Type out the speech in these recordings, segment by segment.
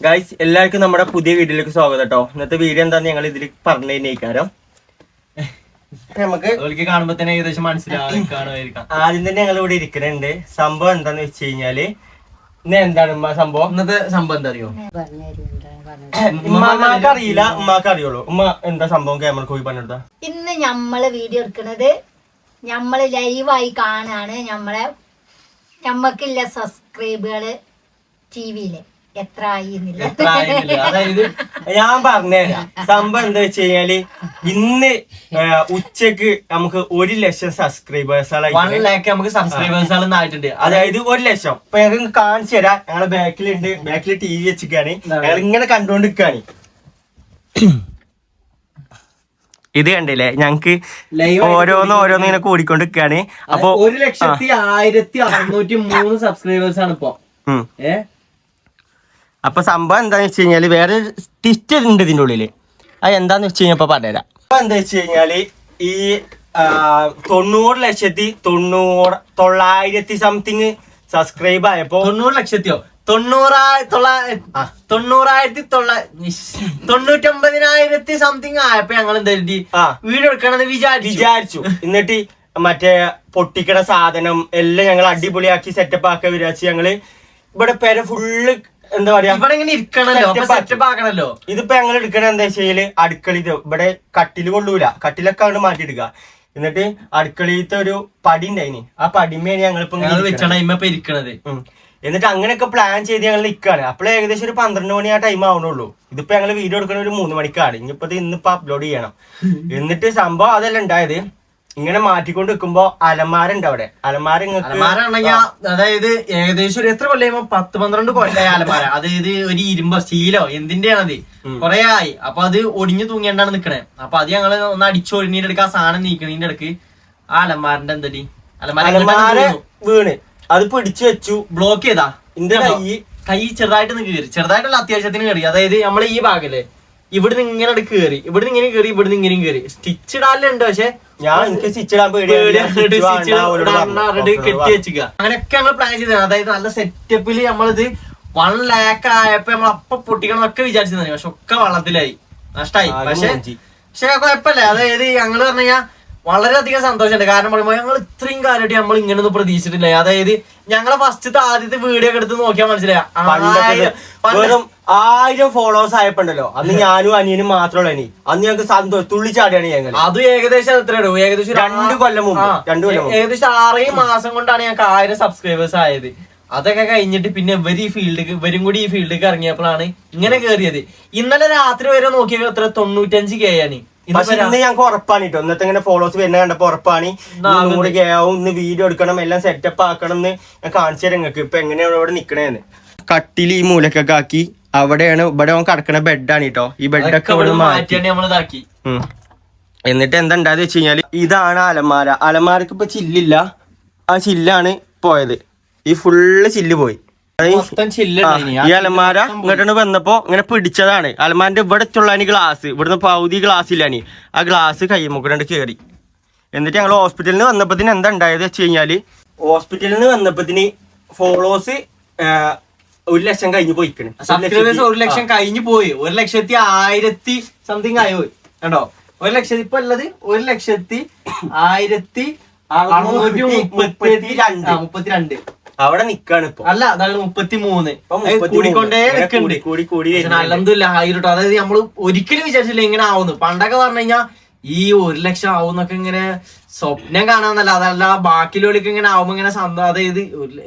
Guys എല്ലാവർക്കും നമ്മുടെ പുതിയ വീഡിയോയിലേക്ക് സ്വാഗതം കേട്ടോ. ഇന്നത്തെ വീഡിയോ എന്താന്ന് ഞങ്ങൾ ഇതിൽ പറഞ്ഞു തന്നെയാരം നമുക്ക് കാണുമ്പോ തന്നെ ഏകദേശം മനസ്സിലാവും ആദ്യം തന്നെ ഞങ്ങൾ ഇവിടെ ഇരിക്കുന്നുണ്ട് സംഭവം എന്താന്ന് വെച്ച് കഴിഞ്ഞാൽ ഇന്ന് എന്താണ് ഉമ്മ സംഭവം? ഇന്നത്തെ സംഭവം എന്താ അറിയോ? ഉമ്മാക്ക് അറിയില്ല ഉമ്മാക്ക് അറിയുള്ളൂ. ഉമ്മ എന്താ സംഭവം? ക്യാമറ പോയി പറഞ്ഞെടുത്ത. ഇന്ന് നമ്മൾ വീഡിയോ എടുക്കുന്നത് നമ്മൾ ലൈവായി കാണാണ് നമ്മളെ നമ്മക്കില്ല സബ്സ്ക്രൈബുകൾ ടി വിയിൽ എത്ര അതായത് ഞാൻ പറഞ്ഞുതരാം. സംഭവം എന്താ വെച്ച് കഴിഞ്ഞാൽ ഇന്ന് ഉച്ചയ്ക്ക് നമുക്ക് ഒരു ലക്ഷം സബ്സ്ക്രൈബേഴ്സ് വൺ ലാക്ക് നമുക്ക് സബ്സ്ക്രൈബേഴ്സ് ആണ് ആയിട്ടുണ്ട് അതായത് ഒരു ലക്ഷം. ഇപ്പൊ ഞങ്ങൾക്ക് കാണിച്ചു തരാം. ഞങ്ങളെ ബാക്കിലുണ്ട്. ബാക്കിൽ ടി വി വെച്ചിരിക്കാണ്. ഞങ്ങൾ ഇങ്ങനെ കണ്ടുകൊണ്ടിരിക്കാണ് ഇത് കണ്ടില്ലേ? ഞങ്ങക്ക് ഓരോന്ന് ഓരോന്ന് ഇങ്ങനെ കൂടിക്കൊണ്ടിരിക്കാണ്. അപ്പൊ ഒരു ലക്ഷത്തി ആയിരത്തി അറുന്നൂറ്റി മൂന്ന് സബ്സ്ക്രൈബേഴ്സ് ആണ് ഇപ്പൊ. ഉം. ഏ അപ്പൊ സംഭവം എന്താന്ന് വെച്ച് കഴിഞ്ഞാൽ വേറെ ടിസ്റ്റ് ഉണ്ട് ഇതിന്റെ ഉള്ളിൽ. അത് എന്താന്ന് വെച്ച് കഴിഞ്ഞാൽ ഇപ്പൊ പറഞ്ഞുതരാം. അപ്പൊ എന്താ വെച്ച് കഴിഞ്ഞാൽ ഈ തൊണ്ണൂറ് ലക്ഷത്തി തൊണ്ണൂറ് തൊള്ളായിരത്തി സംതിങ് സബ്സ്ക്രൈബ് ആയപ്പോ തൊണ്ണൂറ് ലക്ഷത്തിയോ? തൊണ്ണൂറായി തൊണ്ണൂറായിരത്തി. തൊണ്ണൂറ്റൊമ്പതിനായിരത്തി സംതിങ് ആയപ്പോ ഞങ്ങൾ എന്താ ആ. വീഡിയോ എടുക്കണമെന്ന് വിചാരിച്ചു. വിചാരിച്ചു. എന്നിട്ട് മറ്റേ പൊട്ടിക്കണ സാധനം എല്ലാം ഞങ്ങൾ അടിപൊളിയാക്കി സെറ്റപ്പ് ആക്കി വിചാരിച്ച് ഞങ്ങൾ ഇവിടെ പേരെ ഫുള്ള് എന്താ പറയാ? ഇവിടെ ഇങ്ങനെ ഇരിക്കണല്ലോ Setup ആക്കി. സെറ്റപ്പ് ആക്കണല്ലോ ഇതിപ്പോ ഞങ്ങൾ എടുക്കണ എന്താ വെച്ചാൽ അടുക്കളയിൽ ഇവിടെ കട്ടിൽ കൊള്ളൂല. കട്ടിലൊക്കെ അവിടെ മാറ്റി എടുക്ക എന്നിട്ട് അടുക്കളയിലത്തെ ഒരു പടി ഉണ്ടായിന് ആ പടിമേണ് ഞങ്ങളിപ്പോ ഇരിക്കണത്. വെച്ചാണ്. എന്നിട്ട് അങ്ങനെയൊക്കെ പ്ലാൻ ചെയ്ത് ഞങ്ങൾ നിൽക്കുകയാണ് അപ്പോൾ ഏകദേശം ഒരു പന്ത്രണ്ട് മണി ആ ടൈം ആവണുള്ളൂ. ഇതിപ്പോ ഞങ്ങൾ വീഡിയോ എടുക്കണ ഒരു മൂന്ന് മണിക്കാണ്. ഇനിയിപ്പോ ഇത് ഇന്നിപ്പോ അപ്ലോഡ് ചെയ്യണം. എന്നിട്ട് സംഭവം അതല്ല ഉണ്ടായത് ഇങ്ങനെ മാറ്റിക്കൊണ്ട് നിൽക്കുമ്പോ അലമാരുണ്ട് അവിടെ. അലമാര അലമാരാണെങ്കിൽ അതായത് ഏകദേശം ഒരു എത്ര കൊല്ലം പത്ത് പന്ത്രണ്ട് കൊല്ലായ അലമാര. അതായത് ഒരു ഇരുമ്പോ സ്റ്റീലോ എന്തിന്റെയാണത്? കൊറേ ആയി അപ്പൊ അത് ഒടിഞ്ഞു തൂങ്ങിയാണ്ടാണ് നിക്കണേ. അപ്പൊ അത് ഞങ്ങൾ ഒന്ന് അടിച്ചൊഴിഞ്ഞിട്ട് എടുക്കാൻ ആ സാധനം നീക്കണീന്റെ ഇടയ്ക്ക് ആ അലമാരന്റെ എന്തടി? അലമാര വീണ്. അത് പിടിച്ചു വെച്ചു. ബ്ലോക്ക് ചെയ്താ? എന്റെ കൈ. കൈ ചെറുതായിട്ട് കയറി ചെറുതായിട്ടുള്ള അത്യാവശ്യത്തിന് കയറി അതായത് നമ്മളെ ഈ ഭാഗല്ലേ? ഇവിടുന്ന് ഇങ്ങനെ കയറി ഇവിടുന്ന് ഇങ്ങനെ കയറി ഇവിടുന്ന് ഇങ്ങനെയും കയറി സ്റ്റിച്ച് ഇടാനുണ്ട് പക്ഷെ ഞാൻ എനിക്ക് സ്റ്റിച്ചിടാൻ. കെട്ടി വെച്ചുക അങ്ങനെയൊക്കെ ഞങ്ങൾ പ്ലാൻ ചെയ്തത്. അതായത് നല്ല സെറ്റപ്പിൽ നമ്മളിത് വൺ ലാക്ക് ആയപ്പോ നമ്മൾ അപ്പൊ പൊട്ടിക്കണം എന്നൊക്കെ വിചാരിച്ചിരുന്നു. പക്ഷെ ഒക്കെ വള്ളത്തിലായി. നഷ്ടായി. പക്ഷെ. പക്ഷെ കുഴപ്പമില്ല അതായത് ഞങ്ങൾ പറഞ്ഞു കഴിഞ്ഞാൽ വളരെയധികം സന്തോഷമുണ്ട്. കാരണം പറയുമ്പോൾ ഞങ്ങൾ ഇത്രയും കാലമായിട്ട് നമ്മൾ ഇങ്ങനെയൊന്നും പ്രതീക്ഷിച്ചിട്ടില്ല. അതായത് ഞങ്ങളെ ഫസ്റ്റത്തെ ആദ്യത്തെ വീഡിയോ ഒക്കെ എടുത്ത് നോക്കിയാൽ മനസ്സിലായി. ആയിരം- ഫോളോവേഴ്സ് ആയപ്പോണ്ടല്ലോ. അന്ന് ഞാനും അനിയനും മാത്രമുള്ള ഇനി. അന്ന് ഞങ്ങൾക്ക് സന്തോഷം. തുള്ളിച്ചാടിയാണ് ഞങ്ങൾ അത് ഏകദേശം എത്ര ഇടും? ഏകദേശം രണ്ടു കൊല്ലം മുമ്പ്, രണ്ടു കൊല്ലം മുമ്പ്. ഏകദേശം ആറേ മാസം കൊണ്ടാണ് ഞങ്ങൾക്ക് ആയിരം സബ്സ്ക്രൈബേഴ്സ് ആയത്. അതൊക്കെ കഴിഞ്ഞിട്ട് പിന്നെ ഇവർ ഈ ഫീൽഡിലേക്ക് ഇവരും കൂടി ഈ ഫീൽഡിലേക്ക് ഇറങ്ങിയപ്പോഴാണ് ഇങ്ങനെ കയറിയത് ഇന്നലെ രാത്രി വരെ നോക്കിയപ്പോ എത്ര? തൊണ്ണൂറ്റഞ്ച് കെ ആണ്. പക്ഷെ ഇന്നിപ്പോ ഇന്ന് ഞങ്ങൾക്ക് ഉറപ്പാണ് കേട്ടോ. ഇന്നത്തെ ഇങ്ങനെ ഫോളോവേഴ്സ് വരുന്ന കണ്ടപ്പോ ഉറപ്പാണ്. നൂറ് കെ ആവും. ഇന്ന് വീഡിയോ എടുക്കണം. എല്ലാം സെറ്റപ്പ് ആക്കണം എന്ന് ഞാൻ കാണിച്ചു തരാം നിങ്ങൾക്ക്. ഇപ്പൊ എങ്ങനെയാണ് ഇവിടെ നിക്കണേന്ന്. കട്ടിൽ ഈ മൂലക്കൊക്കെ ആക്കി അവിടെയാണ് ഇവിടെ നമുക്ക് കിടക്കണ ബെഡാണ് കേട്ടോ ഈ ബെഡൊക്കെ ഒക്കെ ഇവിടെ മാറ്റി എന്നിട്ട് എന്താ ഉണ്ടായത് വെച്ച് കഴിഞ്ഞാൽ ഇതാണ് അലമാര. അലമാരക്ക് ഇപ്പൊ ചില്ലില്ല. ആ ചില്ലാണ് പോയത്. ഈ ഫുള്ള് ചില്ല് പോയി. ഈ- അലമാര ഇങ്ങോട്ടാണ് വന്നപ്പോ ഇങ്ങനെ പിടിച്ചതാണ്. അലമാരന്റെ ഇവിടെ ചുള്ളാനി ഗ്ലാസ് ഇവിടുന്ന് പകുതി ഗ്ലാസ് ഇല്ലാനി ആ ഗ്ലാസ് കൈമുക്കണ്ട് കയറി എന്നിട്ട് ഞങ്ങൾ ഹോസ്പിറ്റലിൽ നിന്ന് വന്നപ്പത്തിന് എന്താ ഉണ്ടായത് വെച്ച് കഴിഞ്ഞാൽ ഹോസ്പിറ്റലിൽ നിന്ന് വന്നപ്പത്തിന് ഫോളോസ് ഒരു ലക്ഷം കഴിഞ്ഞു പോയിക്കണ്. സബ്സ്ക്രൈബേഴ്സ് ഒരു ലക്ഷം കഴിഞ്ഞു പോയി. ഒരു ലക്ഷത്തി ആയിരത്തി സംതിങ് ആയി പോയി. കണ്ടോ? ഒരു ലക്ഷത്തി ഇപ്പൊ ഉള്ളത് ഒരു ലക്ഷത്തി ആയിരത്തി അറുന്നൂറ്റി മുപ്പത്തി രണ്ട്. ആ, മുപ്പത്തിരണ്ട്. അവിടെ നിക്കാണ് ഇപ്പൊ. അല്ല അതാണ് മുപ്പത്തി മൂന്ന്. കൂടിക്കൊണ്ടേ നിൽക്കുന്നുണ്ട് കൂടി, കൂടി. അലഹമില്ല ആയിരട്ടോ. അതായത് നമ്മൾ ഒരിക്കലും വിചാരിച്ചില്ല ഇങ്ങനെ ആവുന്നു. പണ്ടൊക്കെ പറഞ്ഞു കഴിഞ്ഞാൽ ഈ ഒരു ലക്ഷം ആവുന്നൊക്കെ ഇങ്ങനെ സ്വപ്നം കാണാന്നല്ല അതല്ല ബാക്കിയുള്ളവർക്ക് ഇങ്ങനെ ആവുമ്പോ ഇങ്ങനെ സന്തോ അതായത്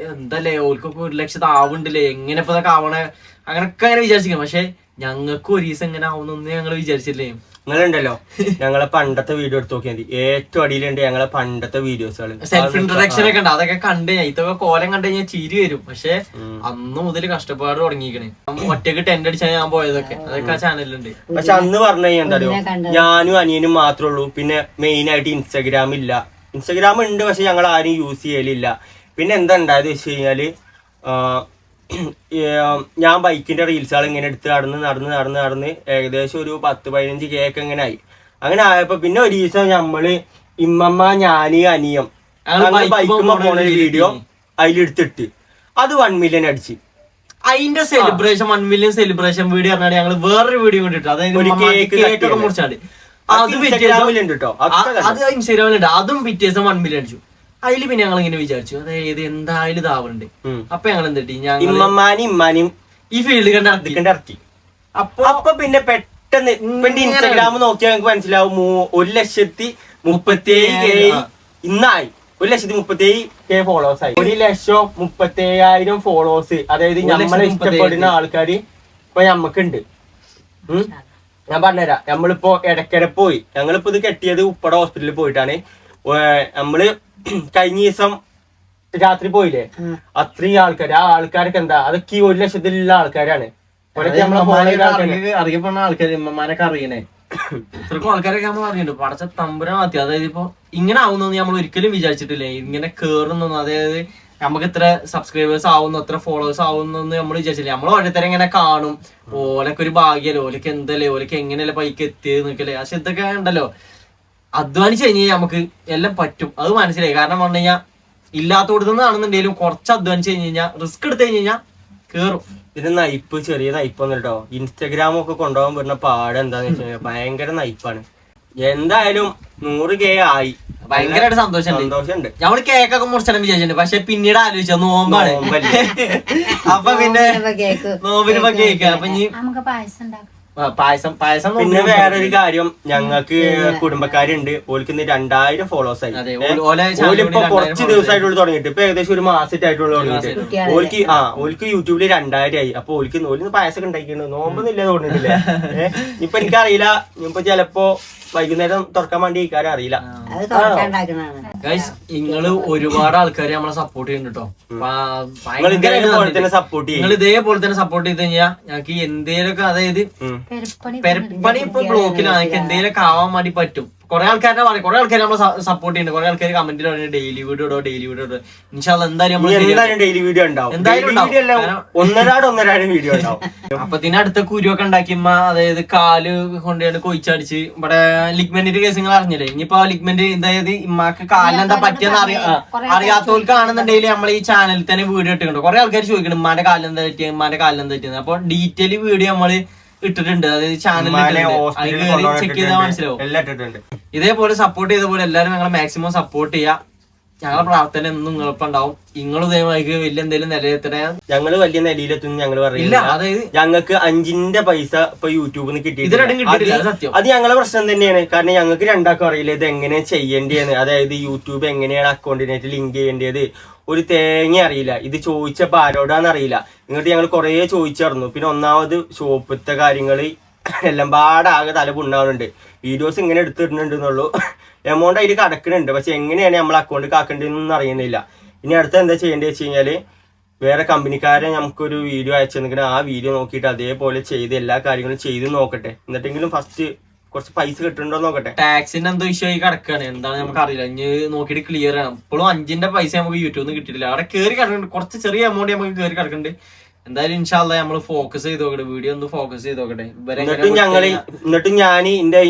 എന്തല്ലേ ഓൽക്കൊക്കെ ഒരു ലക്ഷത്ത് ആവുന്നുണ്ടല്ലേ എങ്ങനെ ഇപ്പൊ ഇതൊക്കെ ആവണേ? അങ്ങനൊക്കെ അങ്ങനെ വിചാരിച്ചിരിക്കും പക്ഷെ ഞങ്ങൾക്ക് ഒരു ദിവസം ഇങ്ങനെ ആവുന്നൊന്നും ഞങ്ങൾ വിചാരിച്ചില്ലേ നിങ്ങളുണ്ടല്ലോ. ഞങ്ങളെ പണ്ടത്തെ വീഡിയോ എടുത്ത് നോക്കിയാൽ മതി. ഏറ്റവും അടിയിലുണ്ട് ഞങ്ങളെ പണ്ടത്തെ വീഡിയോസുകൾ സെൽഫ് ഇൻട്രഡക്ഷൻ ഒക്കെ ഉണ്ട്. അതൊക്കെ കണ്ട് ഇതൊക്കെ കോലം കണ്ടു കഴിഞ്ഞാൽ ചിരി വരും. പക്ഷെ അന്ന് മുതൽ കഷ്ടപ്പാട് തുടങ്ങിയിരിക്കണേ. ഒറ്റയ്ക്ക് ടെന്റ് അടിച്ചാൽ ഞാൻ പോയതൊക്കെ. അതൊക്കെ ആ ചാനലിലുണ്ട് പക്ഷെ അന്ന് പറഞ്ഞു കഴിഞ്ഞാൽ എന്താ പറയുക ഞാനും അനിയനും മാത്രമേ ഉള്ളൂ. പിന്നെ മെയിൻ ആയിട്ട് ഇൻസ്റ്റാഗ്രാം ഇല്ല. ഇൻസ്റ്റാഗ്രാം ഉണ്ട് പക്ഷെ ഞങ്ങൾ ആരും യൂസ് ചെയ്യലില്ല. പിന്നെ എന്താ ഉണ്ടായത് വെച്ച് കഴിഞ്ഞാൽ ഞാൻ ബൈക്കിന്റെ റീൽസുകൾ ഇങ്ങനെ എടുത്ത് നടന്ന് നടന്ന് നടന്ന് നടന്ന് ഏകദേശം ഒരു പത്ത് പതിനഞ്ച് കേക്ക് ഇങ്ങനെ ആയി. അങ്ങനെ ആയപ്പോൾ പിന്നെ ഒരു ദിവസം നമ്മൾ ഇമ്മമ്മ ഞാൻ അനിയം bike പോണ ഒരു വീഡിയോ. അതിലെടുത്തിട്ട്. അത് വൺ മില്യൺ അടിച്ച്. അതിന്റെ celebration one million celebration video പറഞ്ഞാൽ ഞങ്ങൾ വേറൊരു വീഡിയോ കണ്ടിട്ട് അതായത് ഒരു കേക്ക്. മുറിച്ചാണ്ട് അത് അത് ഇൻസ്റ്റാഗ്രാമിലുണ്ട് കേട്ടോ. അതൊക്കെ അത് ഇൻസ്റ്റാഗ്രാമിലുണ്ട് അതും പിറ്റേസം വൺ മില്യൺ അടിച്ചു. അതിൽ പിന്നെ ഞങ്ങൾ ഇങ്ങനെ വിചാരിച്ചു അതായത് എന്തായാലും ഇതാവുന്നുണ്ട്. അപ്പൊ ഞങ്ങൾ എന്തിട്ടി ഇമ്മമാനും ഇമ്മാനും ഈ ഫീൽഡ് കണ്ട് ഇറക്കി. അപ്പൊ അപ്പൊ പിന്നെ പെട്ടെന്ന് ഇപ്പൊ ഇൻസ്റ്റാഗ്രാം നോക്കിയാൽ ഞങ്ങൾക്ക് മനസ്സിലാവും ഒരു ലക്ഷത്തി മുപ്പത്തേഴ് കെ. ഇന്നായി. ഒരു ലക്ഷത്തി മുപ്പത്തേഴ് കെ ഫോളോവേഴ്സ് ആയി. ഒരു ലക്ഷം മുപ്പത്തേഴായിരം ഫോളോവേഴ്സ് അതായത് നമ്മളെ ഇഷ്ടപ്പെടുന്ന ആൾക്കാർ ഇപ്പൊ ഞമ്മക്കുണ്ട്. ഞാൻ പറഞ്ഞുതരാം. നമ്മളിപ്പോ ഇടക്കിടെ പോയി. ഞങ്ങളിപ്പോ ഇത് കെട്ടിയത് ഉപ്പട ഹോസ്പിറ്റലിൽ പോയിട്ടാണ്. നമ്മൾ കഴിഞ്ഞ ദിവസം രാത്രി പോയില്ലേ? അത്രയും ആൾക്കാർ ആ ആൾക്കാരൊക്കെ എന്താ? അതൊക്കെ ഈ ഒരു ലക്ഷത്തിലുള്ള ആൾക്കാരാണ്. അറിയപ്പെടുന്ന ആൾക്കാർ ഉമ്മമാനൊക്കെ അറിയണേ. ഇത്രക്കും ആൾക്കാരൊക്കെ നമ്മൾ അറിയുന്നുണ്ട് പടച്ച തമ്പുരാൻ മതി അതായത് ഇപ്പൊ ഇങ്ങനെ ആവുന്നൊന്നും നമ്മൾ ഒരിക്കലും വിചാരിച്ചിട്ടില്ല. ഇങ്ങനെ കേറുന്നൊന്നും. അതായത് നമുക്ക് ഇത്ര സബ്സ്ക്രൈബേഴ്സ് ആവുന്നു എത്ര ഫോളോവേഴ്സ് ആവുന്നൊന്നും നമ്മൾ വിചാരിച്ചില്ല നമ്മൾ ഓരോരുത്തരെ ഇങ്ങനെ കാണും. ഓലൊക്കെ ഒരു ഭാഗ്യല്ലേ? ഓലൊക്കെ എന്തല്ലേ? ഓലൊക്കെ എങ്ങനെയല്ലേ പൈക്ക് എത്തിയത് നിൽക്കല്ലേ പക്ഷെ ഇതൊക്കെ ഉണ്ടല്ലോ. അധ്വാനിച്ച് കഴിഞ്ഞാൽ നമുക്ക് എല്ലാം പറ്റും. അത് മനസ്സിലായി. കാരണം പറഞ്ഞു കഴിഞ്ഞാൽ ഇല്ലാത്തോടത്ത് നിന്നാണെന്നുണ്ടെങ്കിലും കുറച്ച് അധ്വാനിച്ച് കഴിഞ്ഞ് കഴിഞ്ഞാൽ റിസ്ക് എടുത്തു കഴിഞ്ഞ് കഴിഞ്ഞാൽ കേറും. ഇത് നയിപ്പ് ചെറിയ നയിപ്പൊന്നും കേട്ടോ ഇൻസ്റ്റഗ്രാം ഒക്കെ കൊണ്ടുപോകാൻ പറ്റുന്ന പാട് എന്താന്ന് വെച്ചാൽ കഴിഞ്ഞാൽ ഭയങ്കര നയിപ്പാണ്. എന്തായാലും നൂറ് കെ ആയി. ഭയങ്കരമായിട്ട് സന്തോഷമുണ്ട് സന്തോഷമുണ്ട് ഞമ്മൾ കേക്കൊക്കെ മുറിച്ചണം വിചാരിച്ചിട്ടുണ്ട്. പക്ഷെ പിന്നീട് ആലോചിച്ച നോമ്പാണ്? അപ്പൊ പിന്നെ കേക്ക് നോമ്പിന് കേക്ക് അപ്പൊ ഇനി നമുക്ക് പായസം ഉണ്ടാക്കാം. പായസം പായസം പിന്നെ വേറൊരു കാര്യം ഞങ്ങൾക്ക് കുടുംബക്കാരുണ്ട്. ഓൽക്ക് രണ്ടായിരം ഫോളോവേഴ്സ് ആയി. ഓലിപ്പോ കുറച്ച് ദിവസമായിട്ടുള്ള തുടങ്ങിയിട്ട്. ഇപ്പൊ ഏകദേശം ഒരു മാസമായിട്ടുള്ള തുടങ്ങിയിട്ട്? ഓൽക്ക് ആ ഓൽക്ക് യൂട്യൂബിൽ രണ്ടായിരം ആയി. അപ്പൊ ഓൽക്ക് ഓലിന്ന് പായസമൊക്കെ ഉണ്ടാക്കിയിട്ടുണ്ട്. നോമ്പൊന്നും ഇല്ല തോന്നിട്ടില്ല ഇപ്പൊ എനിക്കറിയില്ല. ഇപ്പൊ ചിലപ്പോ വൈകുന്നേരം തുറക്കാൻ വേണ്ടി ഇക്കാരം അറിയില്ല. ഗൈസ് നിങ്ങൾ ഒരുപാട് ആൾക്കാരെ നമ്മളെ സപ്പോർട്ട് ചെയ്യുന്നുണ്ട് കേട്ടോ നിങ്ങൾ ഇതേപോലെ തന്നെ സപ്പോർട്ട് ചെയ്യും. നിങ്ങൾ ഇതേപോലെ തന്നെ സപ്പോർട്ട് ചെയ്ത് കഴിഞ്ഞാൽ ഞങ്ങൾക്ക് എന്തേലൊക്കെ അതായത്. പെരുപ്പണി പെരപ്പണി ഇപ്പൊ ബ്ലോക്കിലാണ് എന്തേലൊക്കെ ആവാൻ വേണ്ടി പറ്റും. കുറെ ആൾക്കാരെ പറയും കുറെ ആൾക്കാർ നമ്മളെ സപ്പോർട്ട് ചെയ്യുന്നുണ്ട് കുറെ ആൾക്കാർ കമന്റിൽ പറയുന്നത് ഡെയിലി വീഡിയോ ഇടോ ഡെയിലി വീഡിയോ ഇടോ. ഇൻഷാല്ല എന്തായാലും നമ്മൾ ഡെയിലി വീഡിയോ ഉണ്ടാവും. എന്തായാലും ഒന്നരാട് ഒന്നരാട് വീഡിയോ ഉണ്ടാവും. അപ്പൊ ഇതിന് അടുത്ത കുരുവൊക്കെ ഉണ്ടാക്കിയമ്മ അതായത് കാൽ കൊണ്ടുപോയി കൊയിച്ചടിച്ച് ഇവിടെ ലിഗ്മെന്റിന്റെ കേസ് നിങ്ങൾ അറിഞ്ഞില്ലേ? ഇനിയിപ്പോ ലിഗ്മെന്റ് അതായത് ഇമ്മക്ക് കാലിനെന്താ പറ്റിയെന്ന് അറിയാ അറിയാത്തവർക്കാണെന്നുണ്ടെങ്കിൽ നമ്മൾ ഈ ചാനലിൽ തന്നെ വീഡിയോ ഇട്ടിട്ടുണ്ട്. കുറെ ആൾക്കാർ ചോദിക്കണം ഇമ്മാന്റെ കാലിനെന്താ എന്താ പറ്റിയത് കാലിനെന്താ പറ്റിയത് അപ്പൊ ഡീറ്റെയിൽ വീഡിയോ നമ്മൾ ഇട്ടിട്ടുണ്ട്. അതായത് ചാനലിൽ ചെക്ക് ചെയ്താൽ മനസ്സിലാവും. എല്ലാം ഇട്ടിട്ടുണ്ട്. ഇതേപോലെ സപ്പോർട്ട് ചെയ്ത പോലെ എല്ലാവരും ഞങ്ങളെ മാക്സിമം സപ്പോർട്ട് ചെയ്യാ. ഞങ്ങളെ പ്രാർത്ഥന എന്നും നിങ്ങളിപ്പോ ഉണ്ടാവും. നിങ്ങൾ ഇതേമാതിരി വലിയ എന്തെങ്കിലും നിലയിലെത്തണേ ഞങ്ങൾ വലിയ നിലയിലെത്തും ഞങ്ങൾ പറയില്ല അതായത് ഞങ്ങൾക്ക് അഞ്ചിന്റെ പൈസ ഇപ്പൊ യൂട്യൂബിൽ നിന്ന് കിട്ടി കിട്ടിയിട്ടില്ല കിട്ടിയിട്ടില്ല അത് അത് സത്യം. അത് ഞങ്ങളെ പ്രശ്നം തന്നെയാണ്. കാരണം ഞങ്ങൾക്ക് രണ്ടാക്കും അറിയില്ല ഇത് എങ്ങനെ ചെയ്യേണ്ടിയാണ് അതായത് യൂട്യൂബ് എങ്ങനെയാണ് അക്കൗണ്ടിനായിട്ട് ലിങ്ക് ചെയ്യേണ്ടത്? ഒരു തേങ്ങ അറിയില്ല. ഇത് ചോദിച്ചപ്പോൾ ആരോടാന്ന് അറിയില്ല. എന്നിട്ട് ഞങ്ങൾ കുറേ ചോദിച്ചായിരുന്നു പിന്നെ ഒന്നാമത് ഷോപ്പിത്തെ കാര്യങ്ങൾ എല്ലാം പാടാകെ തല പുണ്ണാവുന്നുണ്ട്. വീഡിയോസ് ഇങ്ങനെ എടുത്തിടുന്നുണ്ടെന്നുള്ളൂ. എമൗണ്ട് അതിൽ കടക്കുന്നുണ്ട് പക്ഷെ എങ്ങനെയാണ് നമ്മൾ അക്കൗണ്ട് കാക്കേണ്ടതെന്നൊന്നും അറിയുന്നില്ല. ഇനി അടുത്ത എന്താ ചെയ്യേണ്ടത് വെച്ച് കഴിഞ്ഞാൽ വേറെ കമ്പനിക്കാരെ നമുക്കൊരു വീഡിയോ അയച്ചു തന്നിട്ട് ആ വീഡിയോ നോക്കിയിട്ട് അതേപോലെ ചെയ്ത് എല്ലാ കാര്യങ്ങളും ചെയ്ത് നോക്കട്ടെ. എന്നിട്ടെങ്കിലും ഫസ്റ്റ് കുറച്ച് പൈസ കിട്ടുന്നുണ്ടോ നോക്കട്ടെ. ടാക്സിന്റെ എന്തോ ഇഷ്യൂ ആയി കിടക്കാണ്. എന്താണ് നമുക്ക് അറിയില്ല ഇനി നോക്കിയിട്ട് ക്ലിയർ ആണ്. ഇപ്പോഴും അഞ്ചിന്റെ പൈസ നമുക്ക് യൂട്യൂബിൽ നിന്ന് കിട്ടിയിട്ടില്ല. അവിടെ കയറി കിടക്കുന്നുണ്ട്. കുറച്ച് ചെറിയ എമൗണ്ട് നമുക്ക് കയറി കിടക്കുന്നുണ്ട്. എന്തായാലും ഇൻഷാല്ല നമ്മൾ ഫോക്കസ് ചെയ്ത് നോക്കട്ടെ. വീഡിയോ ഒന്ന് ഫോക്കസ് ചെയ്ത് നോക്കട്ടെ. എന്നിട്ട് ഞങ്ങൾ എന്നിട്ടും ഞാൻ എന്റെ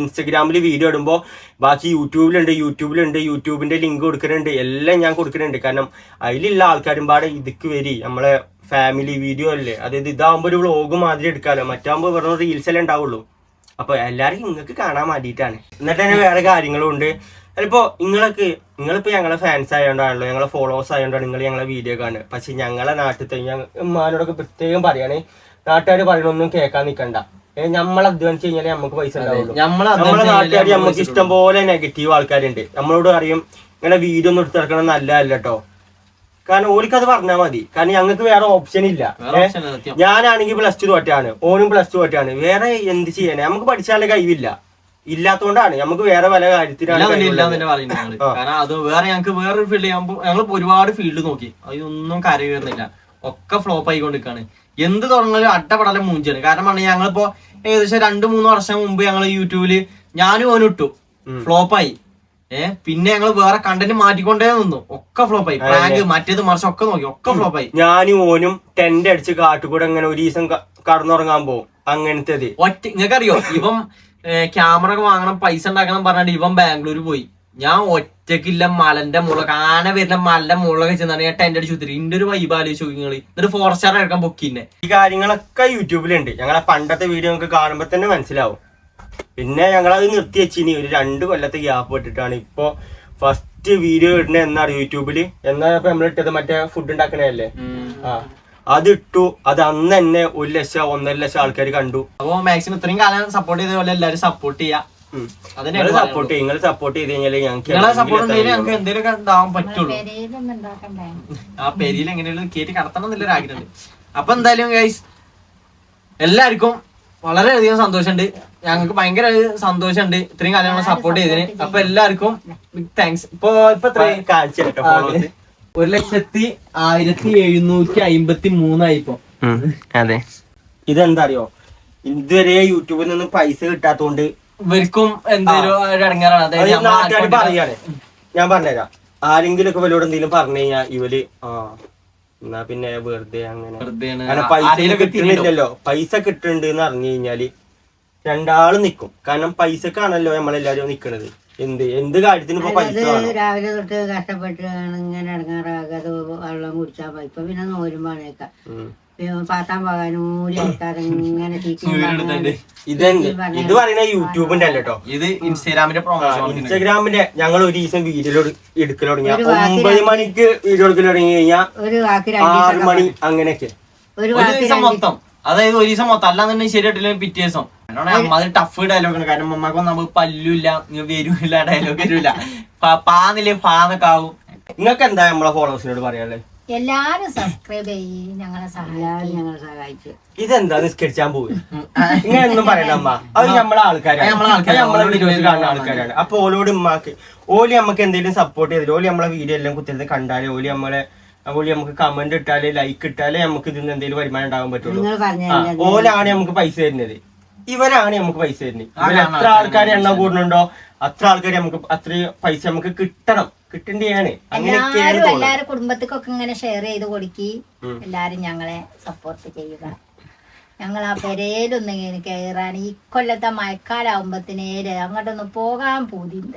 ഇൻസ്റ്റഗ്രാമിൽ വീഡിയോ ഇടുമ്പോൾ ബാക്കി യൂട്യൂബിലുണ്ട് യൂട്യൂബിലുണ്ട് യൂട്യൂബിന്റെ ലിങ്ക് കൊടുക്കുന്നുണ്ട് എല്ലാം ഞാൻ കൊടുക്കുന്നുണ്ട് കാരണം അതിലുള്ള ആൾക്കാരും പാടെ ഇതിക്ക് വരി. നമ്മളെ ഫാമിലി വീഡിയോ അല്ലേ? അതായത് ഇതാകുമ്പോൾ ഒരു വ്ളോഗ് മാതിരി എടുക്കാമല്ലോ മറ്റാകുമ്പോൾ വെറും റീൽസ് അല്ലേ ഉണ്ടാവുള്ളൂ. അപ്പൊ എല്ലാരും നിങ്ങൾക്ക് കാണാൻ വേണ്ടിയിട്ടാണ്. എന്നിട്ട് തന്നെ വേറെ കാര്യങ്ങളും ഉണ്ട്. അതിപ്പോ നിങ്ങൾക്ക് നിങ്ങളിപ്പോ ഞങ്ങളെ ഫാൻസ് ആയതുകൊണ്ടാണല്ലോ ഞങ്ങളെ ഫോളോവേഴ്സ് ആയതുകൊണ്ടാണ് നിങ്ങൾ ഞങ്ങളെ വീഡിയോ കാണുന്നത് പക്ഷെ ഞങ്ങളെ നാട്ടിലത്തെ ഉമ്മാനോടൊക്കെ പ്രത്യേകം പറയണേ നാട്ടുകാർ പറയണൊന്നും കേൾക്കാൻ നിൽക്കണ്ട നമ്മൾ അധ്വാനിച്ച് കഴിഞ്ഞാൽ നമുക്ക് പൈസ ഉണ്ടാവുള്ളൂ. നമ്മളെ നാട്ടുകാർ നമുക്ക് ഇഷ്ടം പോലെ നെഗറ്റീവ് ആൾക്കാരുണ്ട്. നമ്മളോട് അറിയും ഇങ്ങനെ വീഡിയോ ഒന്നും എടുത്തിറക്കണം നല്ലതല്ല കേട്ടോ കാരണം ഓർക്ക് അത് പറഞ്ഞാൽ മതി. കാരണം ഞങ്ങൾക്ക് വേറെ ഓപ്ഷൻ ഇല്ല. ഞാനാണെങ്കിൽ പ്ലസ് ടു തോറ്റാണ് ഓനും പ്ലസ് ടു തോറ്റാണ് വേറെ എന്ത് ചെയ്യാനേ? നമുക്ക് പഠിച്ചാലേ കഴിവില്ല. ഇല്ലാത്തോണ്ടാണ്. നമുക്ക് വേറെ പല കാര്യത്തിലാണ്. കാരണം അത് വേറെ ഞങ്ങൾക്ക് വേറൊരു ഫീൽഡ് ചെയ്യുമ്പോൾ ഞങ്ങൾ ഒരുപാട് ഫീൽഡ് നോക്കി. അതൊന്നും കരകയറുന്നില്ല ഒക്കെ ഫ്ലോപ്പ് ആയിക്കൊണ്ടിരിക്കാണ്. എന്ത് തുടങ്ങാലും അട്ടപടല മൂഞ്ചാണ് കാരണം പറഞ്ഞാൽ ഞങ്ങളിപ്പോ ഏകദേശം രണ്ടു മൂന്ന് വർഷം മുമ്പ് ഞങ്ങൾ യൂട്യൂബിൽ ഞാനും ഓനും ഇട്ടു. ഫ്ലോപ്പായി ഏഹ് പിന്നെ ഞങ്ങൾ വേറെ കണ്ടന്റ് മാറ്റിക്കൊണ്ടേ നിന്നു. ഒക്കെ ഫ്ലോപ്പ് ആയി. പ്രാങ്ക് മറ്റേത് മറിച്ച് ഒക്കെ നോക്കി. ഒക്കെ ഫ്ലോപ്പ് ആയി. ഞാനും ഓനും ടെന്റ് അടിച്ച് കാട്ടുകൂടെ അങ്ങനെ ഒരു ദിവസം കടന്നുറങ്ങാൻ പോകും അങ്ങനത്തെ ഒറ്റ നിങ്ങൾക്കറിയോ? ഇവൻ ക്യാമറ ഒക്കെ വാങ്ങണം പൈസ ഉണ്ടാക്കണം പറഞ്ഞിട്ട് ഇവൻ ബാംഗ്ലൂർ പോയി. ഞാൻ ഒറ്റക്കില്ല മലന്റെ മുകളിൽ ആന വരുന്ന മലന്റെ മുകളിലൊക്കെ ചെന്നാണ് ഞാൻ ടെന്റ് അടിച്ചു കുത്തിരി ഇന്റെ ഒരു വൈബ് ആലോചിച്ച് നിങ്ങൾ. എന്നിട്ട് ഫോർ സ്റ്റാർ എടുക്കാൻ പൊക്കിന്നെ ഈ കാര്യങ്ങളൊക്കെ യൂട്യൂബിലുണ്ട്. ഞങ്ങളെ പണ്ടത്തെ വീഡിയോ നമുക്ക് കാണുമ്പോൾ തന്നെ മനസ്സിലാവും. പിന്നെ ഞങ്ങളത് നിർത്തി വെച്ചിനി. ഒരു രണ്ട് കൊല്ലത്തെ ഗ്യാപ്പ് ഇട്ടിട്ടാണ്. ഇപ്പൊ ഫസ്റ്റ് വീഡിയോ ഇടണ എന്നാണ് യൂട്യൂബിൽ. എന്നാ ഇപ്പൊ നമ്മൾ ഇട്ടത്? മറ്റേ ഫുഡ് ഉണ്ടാക്കണല്ലേ ആ. അത് ഇട്ടു. അത് അന്ന് തന്നെ ഒരു ലക്ഷം ഒന്നര ലക്ഷം ആൾക്കാർ കണ്ടു. അപ്പൊ മാക്സിമം ഇത്രയും കാലം സപ്പോർട്ട് ചെയ്ത പോലെ എല്ലാരും സപ്പോർട്ട് ചെയ്യാ. അതിനെ നിങ്ങൾ സപ്പോർട്ട് ചെയ്യും. നിങ്ങൾ സപ്പോർട്ട് ചെയ്ത് കഴിഞ്ഞാൽ നിങ്ങളെ സപ്പോർട്ട് ഉണ്ടെങ്കിൽ ഞങ്ങൾക്ക് ഞങ്ങൾക്ക് എന്തെങ്കിലും ഇതാവാൻ പറ്റുള്ളൂ. ആ പെരിയിൽ എങ്ങനെയുള്ള കയറ്റി കടത്തണം എന്നുള്ളൊരു ആഗ്രഹമുണ്ട് അപ്പൊ എന്തായാലും ഗൈസ് എല്ലാവർക്കും വളരെയധികം സന്തോഷമുണ്ട്. ഞങ്ങൾക്ക് ഭയങ്കര സന്തോഷമുണ്ട്. ഇത്രയും കാലം ഞങ്ങളെ സപ്പോർട്ട് ചെയ്തതിന്. അപ്പൊ എല്ലാവർക്കും ബിഗ് താങ്ക്സ് ഇപ്പൊ ഇപ്പൊ followers. ഒരു ലക്ഷത്തി ആയിരത്തി എഴുന്നൂറ്റി അമ്പത്തി മൂന്നായി ഇപ്പൊ അതെ. ഇതെന്താ അറിയോ ഇതുവരെ യൂട്യൂബിൽ നിന്ന് പൈസ കിട്ടാത്തോണ്ട് ഇവർക്കും എന്തെങ്കിലും ഇടങ്ങാറാണ് അത് അതായത് ഞാൻ പറഞ്ഞുതരാം. ആരെങ്കിലും ഒക്കെ വലിയ എന്തെങ്കിലും പറഞ്ഞു കഴിഞ്ഞാൽ ഇവർ ആ എന്നാ പിന്നെ വെറുതെ അങ്ങനെ. കാരണം പൈസ കിട്ടുന്നില്ലല്ലോ പൈസ കിട്ടുന്നുണ്ട് എന്ന് അറിഞ്ഞു കഴിഞ്ഞാൽ രണ്ടാളും നിക്കും. കാരണം പൈസക്കാണല്ലോ നമ്മളെല്ലാരും നിക്കണത്. എന്ത് എന്ത് കാര്യത്തിന് ഇപ്പൊ പൈസ വേണം? രാവിലെ തൊട്ട് കഷ്ടപ്പെട്ട് ഇങ്ങനെ ഇറങ്ങാറാകാതെ വെള്ളം കുടിച്ചാൽ പോയി ഇപ്പൊ പിന്നെ നോരും പണിയൊക്കെ. ഉം. പാത്താൻ പോകാനും മൂടി അയക്കാതെ ഇങ്ങനെ. ഇതെന്ത് ഇത് പറയുന്ന യൂട്യൂബിന്റെ അല്ല കേട്ടോ ഇത് ഇൻസ്റ്റാഗ്രാമിന്റെ പ്രൊമോഷൻ ഇൻസ്റ്റാഗ്രാമിന്റെ ഞങ്ങൾ ഒരു ദിവസം വീഡിയോ എടുക്കൽ തുടങ്ങിയ ഒമ്പത് മണിക്ക് വീഡിയോ എടുക്കൽ തുടങ്ങി കഴിഞ്ഞാൽ ഒരു വാക്ക് ആറ് മണി അങ്ങനെയൊക്കെ. ഒരു ഒരു വാക്ക് ദിവസം മൊത്തം. അതായത് ഒരു ദിവസം മൊത്തം അല്ലാന്നുണ്ടെങ്കിൽ ശരിയായിട്ടില്ല പിറ്റേ ദിവസം. അമ്മത് ടഫ് ഡയലോഗ് ആണ്. കാരണം അമ്മയ്ക്ക് നമുക്ക് പല്ലൂല്ല വരൂല ഡയലോഗ് വരൂല പാന്നില്ലേ പാന്നൊക്കെ ആവും. നിങ്ങൾക്ക് എന്താ നമ്മളെ ഫോളോവേഴ്സിനോട് പറയാനുള്ളത് എല്ലാരും സബ്സ്ക്രൈബ് ചെയ്യും ഞങ്ങളെ സഹായിക്കും. ഞങ്ങളെ സഹായിച്ചു ഇതെന്താ നിസ്കരിച്ചാൻ പോയി ഇങ്ങനെയൊന്നും പറയണ്ട അമ്മ അത് നമ്മളെ ആൾക്കാരാണ്. നമ്മളെ വീഡിയോസ് കാണുന്ന ആൾക്കാരാണ്. അപ്പൊ ഓലോട് ഉമ്മാക്ക് ഓലി നമുക്ക് എന്തെങ്കിലും സപ്പോർട്ട് ചെയ്തില്ല ഓലി നമ്മളെ വീഡിയോ എല്ലാം കുത്തിരുന്ന് കണ്ടാലേ ഓലി നമ്മളെ ഓലി നമുക്ക് കമന്റ് ഇട്ടാലേ ലൈക്ക് ഇട്ടാലേ നമുക്ക് ഇതിന് എന്തെങ്കിലും വരുമാനം ഉണ്ടാകാൻ പറ്റുള്ളൂ. നിങ്ങൾ പറഞ്ഞ ആ, ഓലാണ് നമുക്ക് പൈസ തരുന്നത്. ഇവരാണ് നമുക്ക് പൈസ തരുന്നത്. എത്ര ആൾക്കാർ എണ്ണം കൂടുന്നുണ്ടോ അത്ര ആൾക്കാർ നമുക്ക് അത്ര പൈസ നമുക്ക് കിട്ടണം. കിട്ടേണ്ടിയാണ് അങ്ങനെയൊക്കെയാണ് എല്ലാരും തോന്നുന്നത്. എല്ലാരും കുടുംബത്തിക്കൊക്കെ ഇങ്ങനെ ഷെയർ ചെയ്ത് കൊടുക്കി. എല്ലാരും ഞങ്ങളെ സപ്പോർട്ട് ചെയ്യുക. ഞങ്ങൾ ആ പെരയിലൊന്ന് ഇങ്ങനെ കയറാൻ ഈ കൊല്ലത്തെ മഴക്കാലാവുമ്പത്തിന് അങ്ങോട്ടൊന്ന് പോകാൻ പൂതിണ്ട്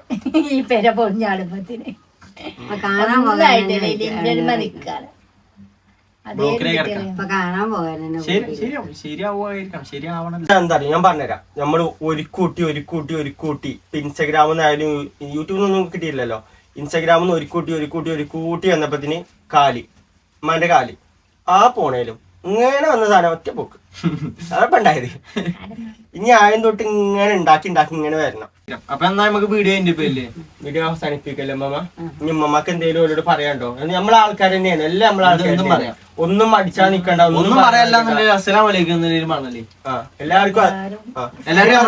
ഈ പെര പൊളിഞ്ഞാടുമ്പത്തിന് ഞാൻ പറഞ്ഞുതരാം. നമ്മൾ ഒരു കൂട്ടി ഒരു കൂട്ടി ഒരു കൂട്ടി. ഇപ്പൊ ഇൻസ്റ്റാഗ്രാമിൽ നിന്നായാലും യൂട്യൂബിൽ നിന്നൊന്നും കിട്ടിയില്ലല്ലോ. ഇൻസ്റ്റാഗ്രാമിൽ നിന്ന് ഒരു കൂട്ടി ഒരു കൂട്ടി ഒരു കൂട്ടി വന്നപ്പത്തിന് കാലി. ഉമ്മാന്റെ കാലി. ആ പോണേലും ഇങ്ങനെ വന്ന സാധനം ഒറ്റ പോക്ക്. അതപ്പം ഉണ്ടായത് ഇനി ആയം തൊട്ട് ഇങ്ങനെ ഉണ്ടാക്കി ഉണ്ടാക്കി ഇങ്ങനെ വരണം. അപ്പൊ എന്നാ നമുക്ക് വീഡിയോ എന്റെ പേരിൽ വീഡിയോ അവസാനിപ്പിക്കല്ലേ അമ്മമ്മ ഇനി ഉമ്മമ്മക്ക് എന്തെങ്കിലും അവരോട് പറയാണ്ടോ നമ്മളെ ആൾക്കാർ തന്നെയാണ്. എല്ലാം നമ്മളെ ആൾക്കാർ പറയാം. ഒന്നും അടിച്ചാൽ നിക്കണ്ട ഒന്നും പറയല്ല അസ്സലാം വലൈക്കും മണലി ആ, എല്ലാവർക്കും. എല്ലാവരും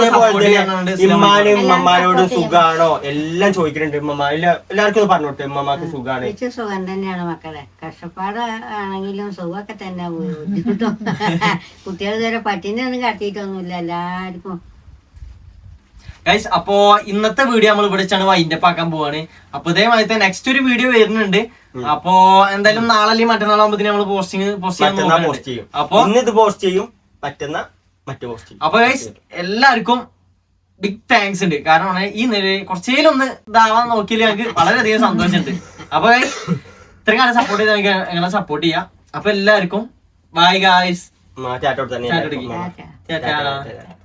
ഇമ്മാനും ഉമ്മമാരോടും സുഖാണോ? എല്ലാം ചോദിക്കുന്നുണ്ട് എല്ലാ- എല്ലാവർക്കും ഒന്ന് പറഞ്ഞോട്ടെ ഉമ്മമാക്ക് സുഖാണ്. സുഖം തന്നെയാണ് മക്കളെ. കഷ്ടപ്പാട് ആണെങ്കിലും സുഖമൊക്കെ തന്നെ ബുദ്ധിമുട്ടും കുട്ടികൾ ഇതുവരെ പട്ടിനെ ഒന്നും കട്ടിയിട്ടൊന്നുമില്ല എല്ലാവർക്കും ഗൈസ് അപ്പോ ഇന്നത്തെ വീഡിയോ നമ്മൾ ഇവിടെ വെച്ചാണ് വൈൻഡപ്പ് ആക്കാൻ പോവാണ്. അപ്പൊ ഇതേമാതിരി നെക്സ്റ്റ് ഒരു വീഡിയോ വരുന്നുണ്ട്. അപ്പോ എന്തായാലും നാളെ അല്ലെങ്കിൽ മറ്റന്നാളാകുമ്പോ നമ്മൾ പോസ്റ്റിംഗ് പോസ്റ്റ് മറ്റന്നാ പോസ്റ്റ് ചെയ്യും. അപ്പൊ ഇന്ന് ഇത് പോസ്റ്റ് ചെയ്യും മറ്റന്നാ മറ്റു പോസ്റ്റ് ചെയ്യും. അപ്പൊ ഗൈസ് എല്ലാവർക്കും ബിഗ് താങ്ക്സ് ഉണ്ട്. കാരണം പറഞ്ഞാ ഈ നില കുറച്ചേലും ഒന്ന് ഇതാവാൻ നോക്കിയാൽ ഞങ്ങൾക്ക് വളരെയധികം സന്തോഷമുണ്ട്. അപ്പൊ guys, ഇത്രയും കാലം സപ്പോർട്ട് ചെയ്ത് ഞങ്ങൾക്ക് എങ്ങനെ സപ്പോർട്ട് ചെയ്യാം. അപ്പൊ എല്ലാവർക്കും ബൈ ഗായ്സ് ചാറ്റോട് തന്നെ ടാറ്റ.